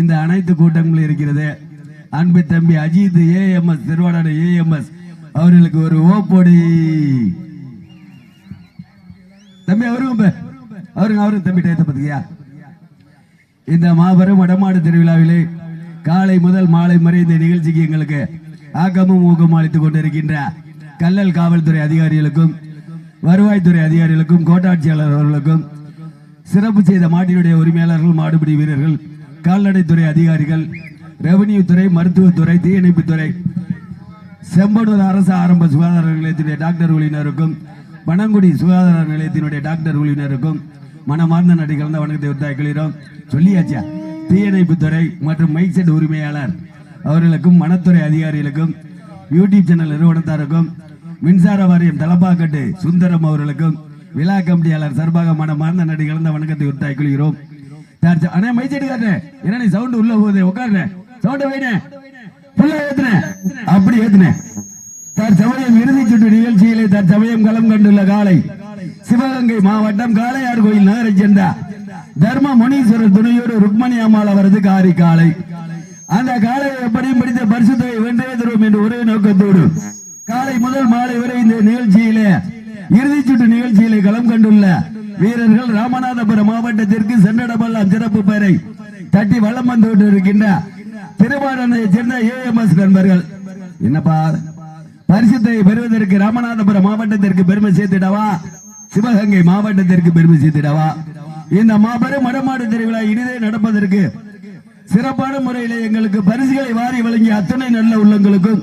இந்த அனைத்து கூட்டங்களும் இருக்கிறது. அன்பு தம்பி அஜித் ஏஎம்எஸ் திருவாடாடு ஏஎம்எஸ் அவர்களுக்கு ஒரு ஓப்பொடி. தம்பி அவரும் அவருங்க அவரும் தம்பி டேத்த பத்தியா இந்த மாபெரும் வடமாடு திருவிழாவிலே காலை முதல் மாலை வரை இந்த நிகழ்ச்சிக்கு எங்களுக்கு ஆக்கமும் ஊக்கமும் அளித்துக் கொண்டிருக்கின்ற கல்லல் காவல்துறை அதிகாரிகளுக்கும் வருவாய்த்துறை அதிகாரிகளுக்கும் கோட்டாட்சியாளர் அவர்களுக்கும் சிறப்பு செய்த மாட்டினுடைய உரிமையாளர்கள் மாடுபிடி வீரர்கள் கால்நடைத்துறை அதிகாரிகள் ரெவன்யூ துறை மருத்துவத்துறை தீயணைப்புத்துறை செம்பனூர் அரசு ஆரம்ப சுகாதார நிலையத்தினுடைய டாக்டர் குழுவினருக்கும் பனங்குடி சுகாதார நிலையத்தினுடைய டாக்டர் குழுவினருக்கும் மனமார்ந்த நடி கலந்த வணக்கத்தை உத்தாக்களிடம் சொல்லியாச்சா? தீயணைப்பு துறை மற்றும் மைக் செட் உரிமையாளர் அவர்களுக்கும் மனத்துறை அதிகாரிகளுக்கும் யூடியூப் சேனல் நிறுவனத்தாருக்கும் மின்சார வாரியம் தலப்பாக்கட்டு சுந்தரம் அவர்களுக்கும் விழா கமிட்டியாளர் சார்பாக மனமார்ந்த நடி கலந்த வணக்கத்தை உத்தாய் கொள்கிறோம் அண்ணே மைச்செட்டு காட்டுறேன். என்ன நீ சவுண்ட் உள்ள போகுது. உட்காருறேன் சவுண்ட் வைனே புள்ள ஏத்துனேன் அப்படி ஏத்துனேன் தற்சமயம் இறுதி சுற்று நிகழ்ச்சியிலே தற்சமயம் களம் கண்டுள்ள காலை. சிவகங்கை மாவட்டம் காளையார் கோயில் நகரை சேர்ந்த தர்ம முனீஸ்வரர் துணையோடு ருக்மணி அம்மாள் அவரது காரி காலை அந்த காலையை எப்படியும் பிடித்த பரிசுத்தை வென்றே தருவோம் என்று ஒரே நோக்கத்தோடு. காலை முதல் மாலை வரை இந்த நிகழ்ச்சியிலே இறுதிச்சுற்று நிகழ்ச்சியிலே களம் கண்டுள்ள வீரர்கள் ராமநாதபுரம் மாவட்டத்திற்கு சென்றடமெல்லாம் சிறப்பு பெயரை தட்டி வளம் வந்து கொண்டிருக்கின்ற திருவாரணையை சேர்ந்த ஏஎம்எஸ் நண்பர்கள். என்னப்பா? பரிசுத்தை பெறுவதற்கு ராமநாதபுரம் மாவட்டத்திற்கு பெருமை சேர்த்திடவா? சிவகங்கை மாவட்டத்திற்கு பெருமை சேர்த்திடவா? இந்த மாபெரும் மடமாடு திருவிழா இனிதே நடப்பதற்கு சிறப்பான முறையில் எங்களுக்கு பரிசுகளை வாரி வழங்கிய அத்தனை நல்ல உள்ளங்களுக்கும்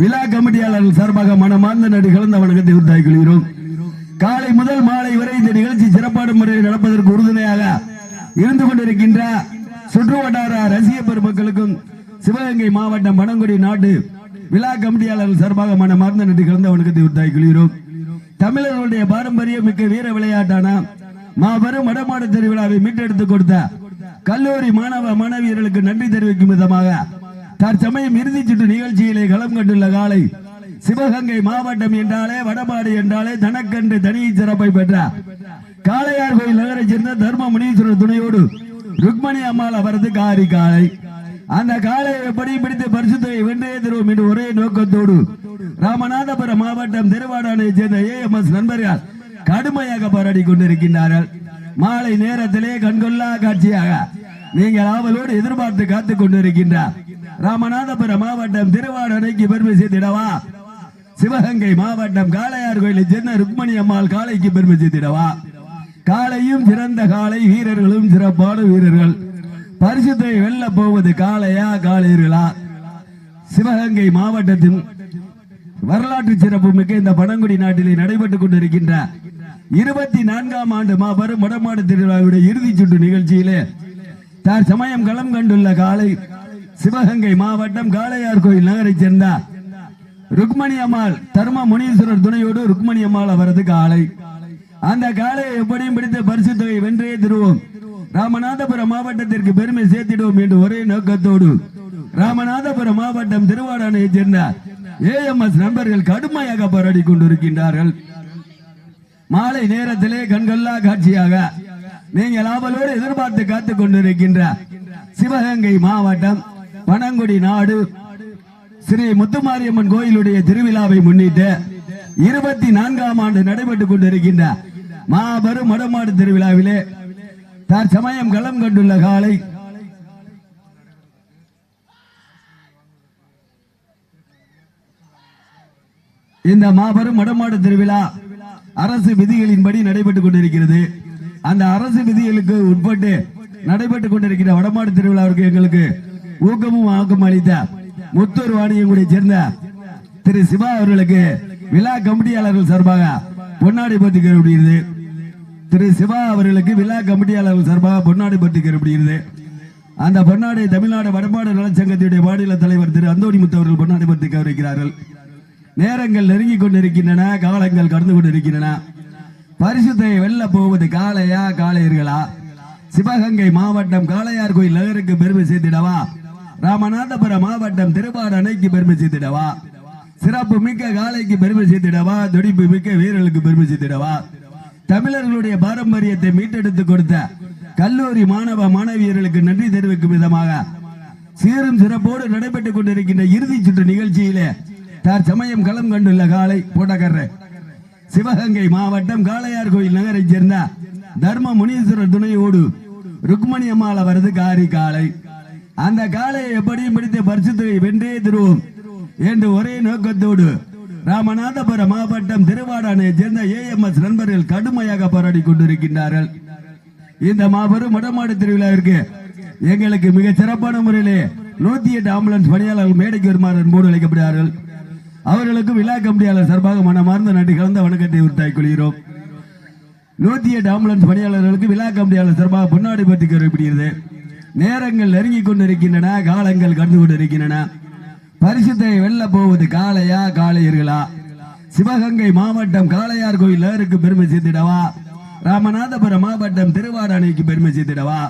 விழா கமிட்டியாளர்கள் சார்பாக மனமார்ந்த நடி கலந்த வணக்கத்தை உத்தாய் கொள்கிறோம். முதல் மாலை வரை இந்த நிகழ்ச்சி சிறப்பான முறையில் நடப்பதற்கு உறுதுணையாக இருந்து கொண்டிருக்கின்ற சுற்று வட்டார ரசிக பெருமக்களுக்கும் சிவகங்கை மாவட்டம் பனங்குடி நாட்டு விழா கமிட்டியாளர்கள் சார்பாக மன மறந்த நன்றி கலந்த வணக்கத்தை உத்தாய் கொள்கிறோம். தமிழர்களுடைய பாரம்பரிய மிக்க வீர விளையாட்டான மாபெரும் வடமாடு திருவிழாவை மீட்டெடுத்து கொடுத்த கல்லூரி மாணவ மாணவியர்களுக்கு நன்றி தெரிவிக்கும் விதமாக தற்சமயம் இறுதிச் சுற்று நிகழ்ச்சியிலே களம் கண்டுள்ள காலை சிவகங்கை மாவட்டம் என்றாலே வடபாடு என்றாலே தனக்கன்று தனி சிறப்பை பெற்றார் காளையார் கோயில் நகரை சேர்ந்த தர்ம முனீஸ்வரர் துணையோடு ருக்மணி அம்மாள் அவரது காரி காளை. அந்த காளையை எப்படி பிடித்து பரிசுத்தை வென்றே தருவோம் என்று ஒரே நோக்கத்தோடு ராமநாதபுரம் மாவட்டம் திருவாடானை சேர்ந்த ஏஎம்எஸ் நண்பர்கள் கடுமையாக போராடி கொண்டிருக்கின்றார்கள். மாலை நேரத்திலே கண்கொள்ளா காட்சியாக நீங்கள் ஆவலோடு எதிர்பார்த்து காத்துக் கொண்டிருக்கின்றார் ராமநாதபுரம் மாவட்டம் திருவாடனைக்கு பெருமை செய்திடவா சிவகங்கை மாவட்டம் காளையார் கோயிலை சேர்ந்த ருக்மணி அம்மாள் காளைக்கு பெருமை சேர்த்திடவா? காளையும் சிறந்த காளை வீரர்களும் சிறப்பான வீரர்கள். பரிசுத்தை வெல்ல போவது காளையா காளையர்களா? சிவகங்கை மாவட்டத்தின் வரலாற்று சிறப்பு மிக்க இந்த பழங்குடி நாட்டிலே நடைபெற்றுக் கொண்டிருக்கின்ற இருபத்தி நான்காம் ஆண்டு மாபெரும் வடமாடு திருவிழாவுடைய இறுதிச் சுற்று நிகழ்ச்சியிலே தார் சமயம் களம் கண்டுள்ள காலை சிவகங்கை மாவட்டம் காளையார் கோயில் நகரைச் சேர்ந்த ருக்மணி அம்மாள் தர்ம முனீஸ்வரர் துணையோடு ருக்மணி அம்மாள் அவரது காளை அந்த காளையை எப்படியும் பிடித்த பரிசு தொகை வென்றே திருவோம். ராமநாதபுரம் மாவட்டத்திற்கு பெருமை சேர்த்திடுவோம் என்று ஒரே நோக்கத்தோடு ராமநாதபுரம் மாவட்டம் திருவாடானை சேர்ந்த ஏஎம்எஸ் நண்பர்கள் கடுமையாக போராடி கொண்டிருக்கின்றார்கள். மாலை நேரத்திலே கண்கொள்ளா காட்சியாக நீங்கள் ஆவலோடு எதிர்பார்த்து காத்துக் கொண்டிருக்கின்ற சிவகங்கை மாவட்டம் பனங்குடி நாடு. ஸ்ரீ முத்துமாரியம்மன் கோயிலுடைய திருவிழாவை முன்னிட்டு இருபத்தி நான்காம் ஆண்டு நடைபெற்றுக் கொண்டிருக்கின்ற மாபெரும் மடமாடு திருவிழாவிலே தற்சமயம் களம் கண்டுள்ள காலை இந்த மாபெரும் மடமாடு திருவிழா அரசு விதிகளின்படி நடைபெற்றுக் கொண்டிருக்கிறது. அந்த அரசு விதிகளுக்கு உட்பட்டு நடைபெற்றுக் கொண்டிருக்கிற வடமாடு திருவிழாவிற்கு எங்களுக்கு ஊக்கமும் ஆக்கம் அளித்த முத்தூர் வாணியங்குடியை சேர்ந்த திரு சிவா அவர்களுக்கு விழா கமிட்டியாளர்கள் சார்பாக பொன்னாடி பற்றி கருப்படுகிறது திரு சிவா அவர்களுக்கு விழா கமிட்டியாளர்கள் சார்பாக பொன்னாடி பற்றி போட்டிக்கப்படுகிறது அந்த பொன்னாடை தமிழ்நாடு வடமாடு நலச்சங்கத்தினுடைய மாநில தலைவர் திரு அந்தோணி முத்து அவர்கள் பொன்னாடி பற்றி வருகிறார்கள் நேரங்கள் நெருங்கிக் கொண்டிருக்கின்றன காலங்கள் கடந்து கொண்டிருக்கின்றன. பரிசுத்தை வெல்ல போவது காளையா காளையர்களா? சிவகங்கை மாவட்டம் காளையார் கோயில் நகருக்கு பெருமை சேர்த்திடவா? ராமநாதபுரம் மாவட்டம் திருப்பாடு அணைக்கு பெருமை சேர்த்திடவா? சிறப்பு மிக்க காளைக்கு பெருமை சேர்த்திடவா? துடிப்பு மிக்க வீரர்களுக்கு பெருமை சேர்த்திடவா? தமிழர்களுடைய பாரம்பரியத்தை மீட்டெடுத்து கொடுத்த கல்லூரி மாணவ மாணவியர்களுக்கு நன்றி தெரிவிக்கும் விதமாக சீரும் சிறப்போடு நடைபெற்றுக் கொண்டிருக்கின்ற இறுதி சுற்று நிகழ்ச்சியிலே தற்சமயம் களம் கண்டுள்ள காலை போட்டக்கர்ற. சிவகங்கை மாவட்டம் காளையார் கோயில் நகரைச் சேர்ந்த தர்ம முனீஸ்வரர் துணையோடு ருக்மணி அம்மாள் அவரது காரி காளை. அந்த காளையை எப்படியும் பிடித்து பரிசுத்தை வென்றே திருவோம் என்று ஒரே நோக்கத்தோடு ராமநாதபுரம் மாவட்டம் திருவாடானை சேர்ந்த ஏஎம்எஸ் நண்பர்கள் கடுமையாக போராடி கொண்டிருக்கின்றார்கள். இந்த மாபெரும் வடமாடு திருவிழாவிற்கு எங்களுக்கு மிக சிறப்பான முறையிலே நூத்தி எட்டு ஆம்புலன்ஸ் பணியாளர்கள் மேடைக்கு வருமாறு அன்போடு அழைக்கப்படுகிறார்கள். அவர்களுக்கும் விழா கமிட்டியாளர் சார்பாக மனமார்ந்த நன்றி கலந்த வணக்கத்தை உறுத்தாய் கொள்கிறோம். நூத்தி எட்டு ஆம்புலன்ஸ் பணியாளர்களுக்கு விழா கமிட்டியாளர் சார்பாக பொன்னாடி பற்றி கருவிப்படுகிறது நேரங்கள் நெருங்கி கொண்டிருக்கின்றன காலங்கள் கடந்து கொண்டிருக்கின்றன. பரிசுத்தை வெல்ல போவது காளையா காளையர்களா? சிவகங்கை மாவட்டம் காளையார் கோயில் நேருக்கு பெருமை சேர்த்திடவா? ராமநாதபுரம் மாவட்டம் திருவாரணைக்கு பெருமை சேர்த்திடவா?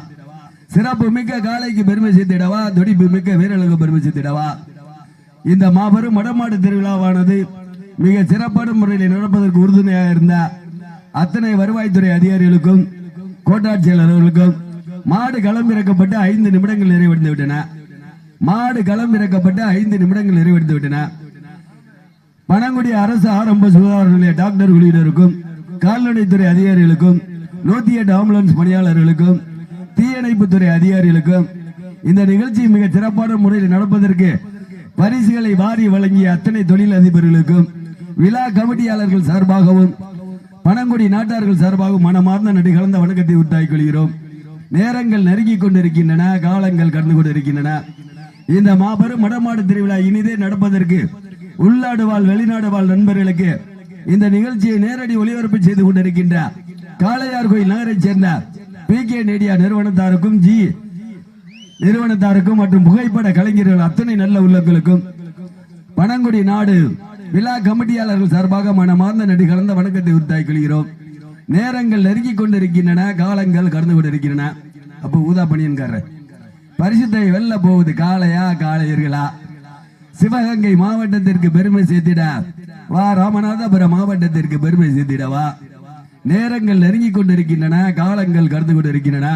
சிறப்பு மிக்க காளைக்கு பெருமை சேர்த்திடவா? துடிப்பு மிக்க வீரர்களுக்கு பெருமை சேர்த்திடவா? இந்த மாபெரும் வடமாடு திருவிழாவானது மிக சிறப்பான முறையில் நடப்பதற்கு உறுதுணையாக இருந்த அத்தனை வருவாய்த்துறை அதிகாரிகளுக்கும் கோட்டாட்சியாளர்களுக்கும் மாடு களம் இறக்கப்பட்டு ஐந்து நிமிடங்கள் நிறைவடைந்து விட்டன. மாடு களம் இறக்கப்பட்டு ஐந்து நிமிடங்கள் நிறைவடைந்து விட்டன. பனங்குடி அரசு ஆரம்ப சுகாதார நிலைய டாக்டர் குழுவினருக்கும் கால்நடைத்துறை அதிகாரிகளுக்கும் நூத்தி எட்டு ஆம்புலன்ஸ் பணியாளர்களுக்கும் தீயணைப்புத்துறை அதிகாரிகளுக்கும் இந்த நிகழ்ச்சி மிக சிறப்பான முறையில் நடப்பதற்கு பரிசுகளை வாரி வழங்கிய அத்தனை தொழில் அதிபர்களுக்கும் விழா கமிட்டியாளர்கள் சார்பாகவும் பனங்குடி நாட்டார்கள் சார்பாகவும் மனமார்ந்த நடிகலந்த வணக்கத்தை உத்தாய் கொள்கிறோம். நேரங்கள் நெருங்கி கொண்டிருக்கின்றன காலங்கள் கடந்து கொண்டிருக்கின்றன. இந்த மாபெரும் மடமாடு திருவிழா இனிதே நடப்பதற்கு உள்நாடு வாழ் வெளிநாடு வாழ் நண்பர்களுக்கு இந்த நிகழ்ச்சியை நேரடி ஒளிபரப்பு செய்து கொண்டிருக்கின்ற காளையார் கோயில் நகரைச் சேர்ந்த பி. கே. மீடியா நிறுவனத்தாருக்கும் ஜி. நிறுவனத்தாருக்கும் மற்றும் புகைப்பட கலைஞர்கள் அத்தனை நல்ல உள்ளங்களுக்கும் பனங்குடி நாடு விழா கமிட்டியாளர்கள் சார்பாக மனமார்ந்த நடி கலந்த வணக்கத்தை உத்தாய் கொள்கிறோம். நேரங்கள் நெருங்கிக் கொண்டிருக்கின்றன காலங்கள் கடந்து கொண்டிருக்கின்றன. அப்போ ஊதா பணியன்கார பரிசுத்தை வெல்ல போகுது காளையா காளையர்களா? சிவகங்கை மாவட்டத்திற்கு பெருமை சேர்த்திட. வா ராமநாதபுரம் மாவட்டத்திற்கு பெருமை சேர்த்திடவா நேரங்கள் நெருங்கிக் கொண்டிருக்கின்றன காலங்கள் கடந்து கொண்டிருக்கின்றன.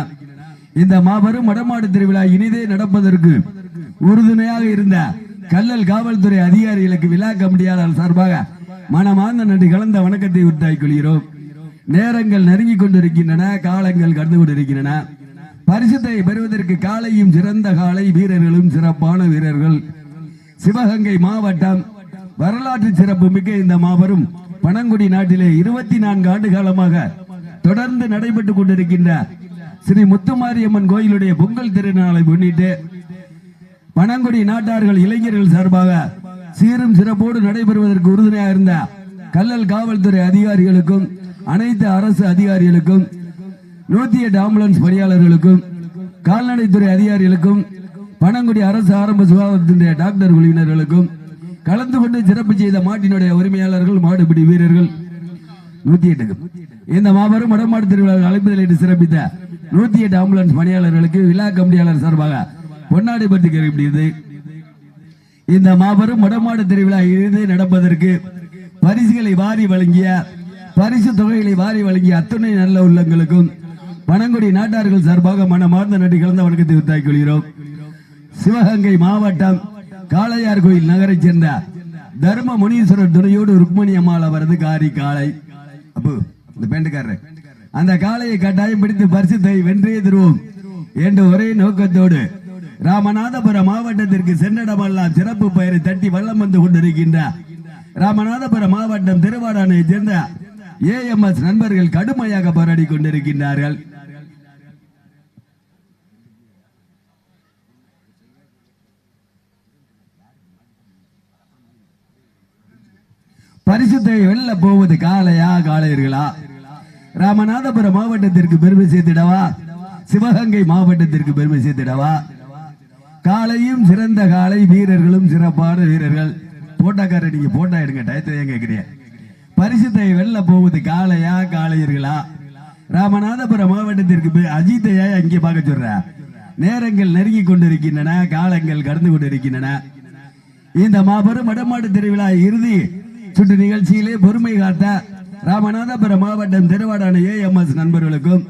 இந்த மாபெரும் வடமாடு திருவிழா இனிதே நடப்பதற்கு உறுதுணையாக இருந்த கல்லல் காவல்துறை அதிகாரிகளுக்கு விழா கமிட்டியாளர் சார்பாக மனமார்ந்த நன்றி கலந்த வணக்கத்தை உத்தாய் கொள்கிறோம். நேரங்கள் நெருங்கி கொண்டிருக்கின்றன காலங்கள் கடந்து கொண்டிருக்கின்றன. பரிசுத்தை பெறுவதற்கு காலையும் சிறந்த காலை வீரர்களும் சிறப்பான வீரர்கள். சிவகங்கை மாவட்டம் வரலாற்று சிறப்பு மிக்க இந்த மாபெரும் பனங்குடி நாட்டிலே இருபத்தி நான்கு ஆண்டு காலமாக தொடர்ந்து நடைபெற்றுக் கொண்டிருக்கின்ற ஸ்ரீ முத்துமாரியம்மன் கோயிலுடைய பொங்கல் திருநாளை முன்னிட்டு பனங்குடி நாட்டார்கள் இளைஞர்கள் சார்பாக சீரும் சிறப்போடு நடைபெறுவதற்கு உறுதுணையாக இருந்த கல்லல் காவல்துறை அதிகாரிகளுக்கும் அனைத்து அரசு அதிகாரிகளுக்கும் நூத்தி எட்டு ஆம்புலன்ஸ் பணியாளர்களுக்கும் கால்நடைத்துறை அதிகாரிகளுக்கும் பனங்குடி அரசு ஆரம்ப சுகாதாரத்தினுடைய டாக்டர் குழுவினர்களுக்கும் கலந்து கொண்டு சிறப்பு செய்த மாட்டினுடைய உரிமையாளர்கள் மாடுபிடி வீரர்கள் நூத்தி எட்டுக்கு. இந்த மாபெரும் வடமாடு திருவிழா அழைப்புதலிட்டு சிறப்பித்த நூத்தி எட்டு ஆம்புலன்ஸ் பணியாளர்களுக்கு விழா கமிட்டியாளர் சார்பாக பொன்னாடி பற்றி கேட்கப்படுகிறது. இந்த மாபெரும் வடமாடு திருவிழா இருந்து நடப்பதற்கு பரிசுகளை வாரி வழங்கிய பரிசு தொகைகளை வாரி வழங்கிய அத்துணை நல்ல உள்ளங்களுக்கும் பனங்குடி நாட்டார்கள் சார்பாக மனமார்ந்த நன்றி கலந்த வணக்கத்தை உத்தாக்கிக் கொள்கிறோம். சிவகங்கை மாவட்டம் காளையார் கோயில் நகரைச் சேர்ந்த தர்ம முனீஸ்வரர் துணையோடு ருக்மணி அம்மாள் அவரது காரி காளை. அப்போ இந்த பேண்டுக்காரர். அந்த காளையை கட்டாயம் பிடித்து பரிசுத்தை வென்றே தருவோம் என்ற ஒரே நோக்கத்தோடு ராமநாதபுரம் மாவட்டத்திற்கு சென்றடமெல்லாம் சிறப்பு பெயரை தட்டி வல்லம் வந்து கொண்டிருக்கின்ற ராமநாதபுரம் மாவட்டம் திருவாடானை சேர்ந்த ஏஎம்எஸ் நண்பர்கள் கடுமையாக போராடி கொண்டிருக்கின்றார்கள். பரிசுத்தை வெல்ல போவது காளையா காளையர்களா? ராமநாதபுரம் மாவட்டத்திற்கு பெருமை சேர்த்திடவா? சிவகங்கை மாவட்டத்திற்கு பெருமை சேர்த்திடவா? காளையும் சிறந்த காளை வீரர்களும் சிறப்பான வீரர்கள். போட்டாக்காரர் நீங்க போட்டா எடுங்க டயத்தை ஏன் கேட்கிறீங்க பரிசுத்தை வெளில போவது காளையா காளையர்களா? ராமநாதபுரம் மாவட்டத்திற்கு பெ- அஜித்தையா அங்கே பார்க்க சொல்ற. நேரங்கள் நெருங்கி கொண்டிருக்கின்றன காலங்கள் கடந்து கொண்டிருக்கின்றன. இந்த மாபெரும் வடமாடு திருவிழா இறுதி சுற்று நிகழ்ச்சியிலே பொறுமை காத்த ராமநாதபுரம் மாவட்டம் திருவாடான ஏஎம்எஸ் நண்பர்களுக்கும்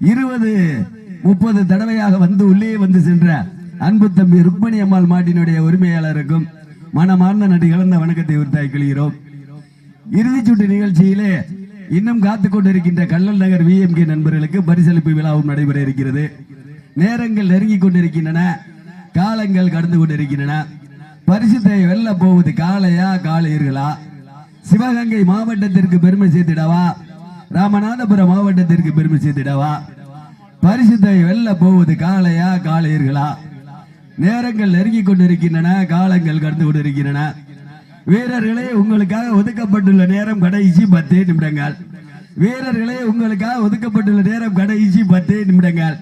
இருபது முப்பது தடவையாக வந்து உள்ளே வந்து சென்ற அன்பு தம்பி ருக்மணி அம்மாள் மாட்டினுடைய உரிமையாளருக்கும் மனமார்ந்த நடி கலந்த வணக்கத்தை உறுத்தாய் கொள்கிறோம். இறுதிச் சுற்று நிகழ்ச்சியிலே இன்னும் காத்துக் கொண்டிருக்கின்ற கல்லல் நகர் விஎம்கே நண்பர்களுக்கு பரிசளிப்பு விழாவும் நடைபெற இருக்கிறது. நேரங்கள் நெருங்கிக் கொண்டிருக்கின்றன. காலங்கள் கடந்து கொண்டிருக்கின்றன. பரிசுத்தை வெல்ல போவது காளையா காளையர்களா? சிவகங்கை மாவட்டத்திற்கு பெருமை சேர்த்திடவா? ராமநாதபுரம் மாவட்டத்திற்கு பெருமை சேர்த்திடவா? பரிசுத்தை வெல்ல போவது காளையா காளையர்களா? நேரங்கள் நெருங்கிக் கொண்டிருக்கின்றன. காலங்கள் கடந்து கொண்டிருக்கின்றன. வீரர்களே உங்களுக்காக ஒதுக்கப்பட்டுள்ள நேரம் கடைசி பத்து நிமிடங்கள். வீரர்களே உங்களுக்காக ஒதுக்கப்பட்டுள்ள நேரம் கடைசி பத்து நிமிடங்கள்.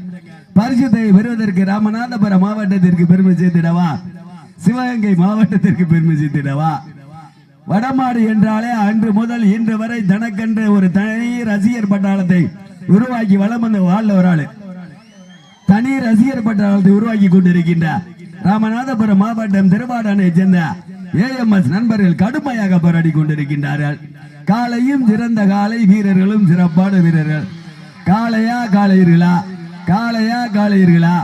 பரிசுத்தை பெறுவதற்கு ராமநாதபுரம் மாவட்டத்திற்கு பெருமை சேர்த்திடவா? சிவகங்கை மாவட்டத்திற்கு பெருமை சேர்த்திடவா? வடமாடு என்றாலே அன்று முதல் இன்று வரை தனக்கென்ற ஒரு தனி ரசிகர் பட்டாளத்தை உருவாக்கி வளம் வந்த வாழ்ல ஒரு ஆளு. தனி ரசிகர் பட்டாளத்தை உருவாக்கி கொண்டிருக்கின்ற ராமநாதபுரம் மாவட்டம் திருவாடானை சேர்ந்த ஏஎம்எஸ் நண்பர்கள் கடுமையாக போராடி கொண்டிருக்கின்றார்கள் காலையும் சிறந்த காலை வீரர்களும் சிறப்பான வீரர்கள். காலையா காலையீர்களா காலையா காலையீர்களா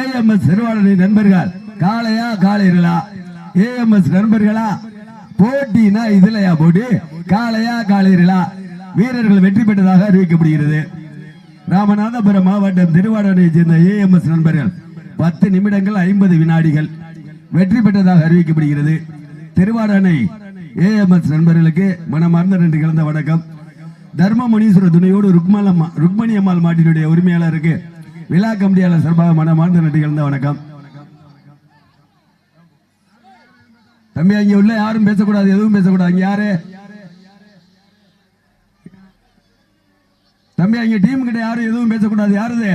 ஏஎம்எஸ் திருவாடனை நண்பர்கள் காலையா காலையீர்களா ஏஎம்எஸ் நண்பர்களா? போட்டினா இதுலயா போட்டி? காலையா காலையீர்களா வீரர்கள் வெற்றி பெற்றதாக அறிவிக்கப்படுகிறது. ராமநாதபுரம் மாவட்டம் திருவாடனை சேர்ந்த ஏஎம்எஸ் நண்பர்கள் பத்து நிமிடங்கள் ஐம்பது வினாடிகள். வெற்றி பெற்றதாக அறிவிக்கப்படுகிறது. திருவாடனை ஏஎம்எஸ் நண்பர்களுக்கு மனமார்ந்த நன்றி கலந்த வணக்கம். தர்ம முனீஸ்வர துணையோடு ருக்மலம்மா ருக்மணி அம்மாள் மாட்டினுடைய உரிமையாளருக்கு விழா கமிட்டியாளர் சார்பாக மனமார்ந்த நன்றி கலந்த வணக்கம். தம்பி அங்க உள்ள யாரும் பேசக்கூடாது எதுவும் பேசக்கூடாது அங்க யாரு? தம்பி அங்க டீம் கிட்ட யாரும் எதுவும் பேசக்கூடாது யாருது